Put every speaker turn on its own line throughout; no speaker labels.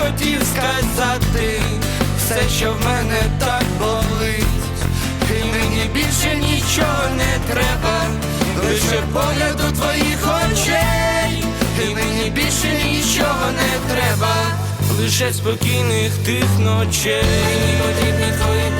хотів сказати все, що в мене так болить, і мені більше нічого не треба, лише погляду твоїх очей, і мені більше нічого не треба, лише спокійних тих ночей. Мені потрібні твої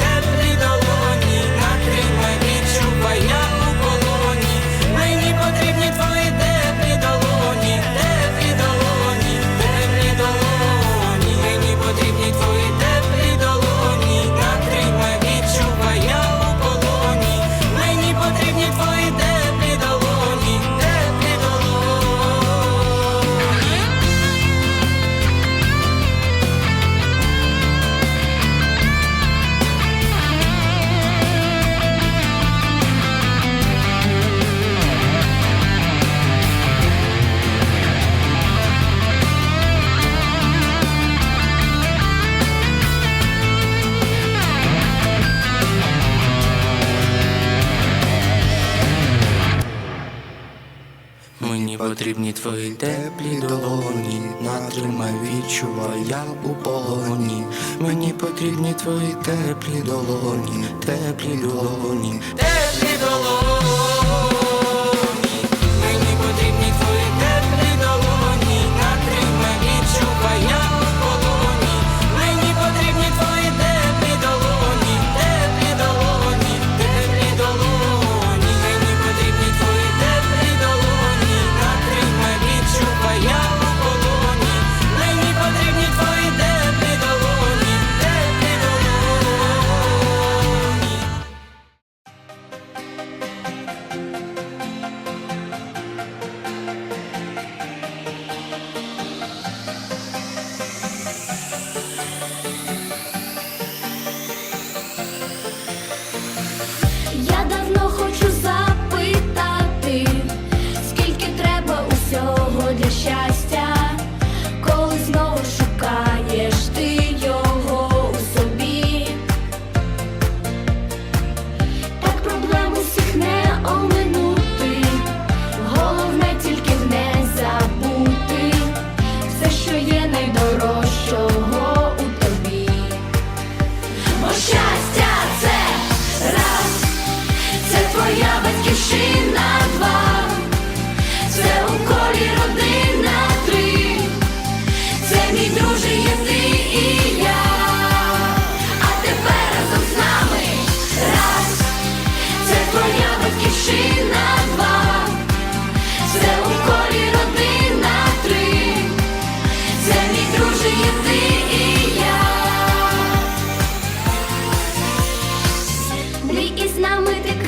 потрібні твої теплі долоні, натримай, відчувай, я у полоні. Мені потрібні твої теплі долоні, теплі долоні, теплі.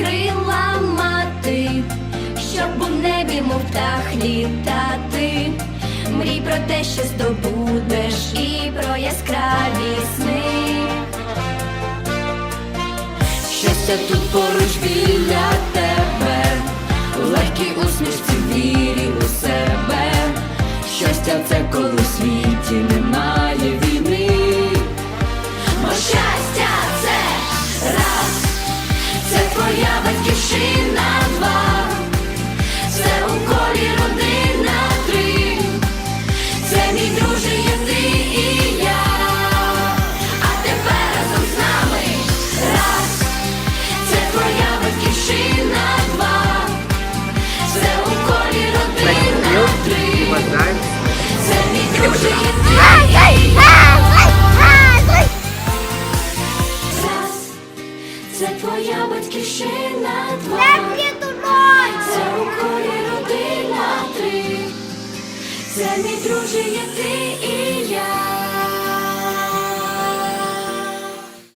крила мати, щоб у небі, мов птах літати, мрій про те, що здобудеш, і про яскраві сни. Щастя тут поруч біля тебе, легкі усмішці вірі у себе, щастя це коли світі немає. do you think?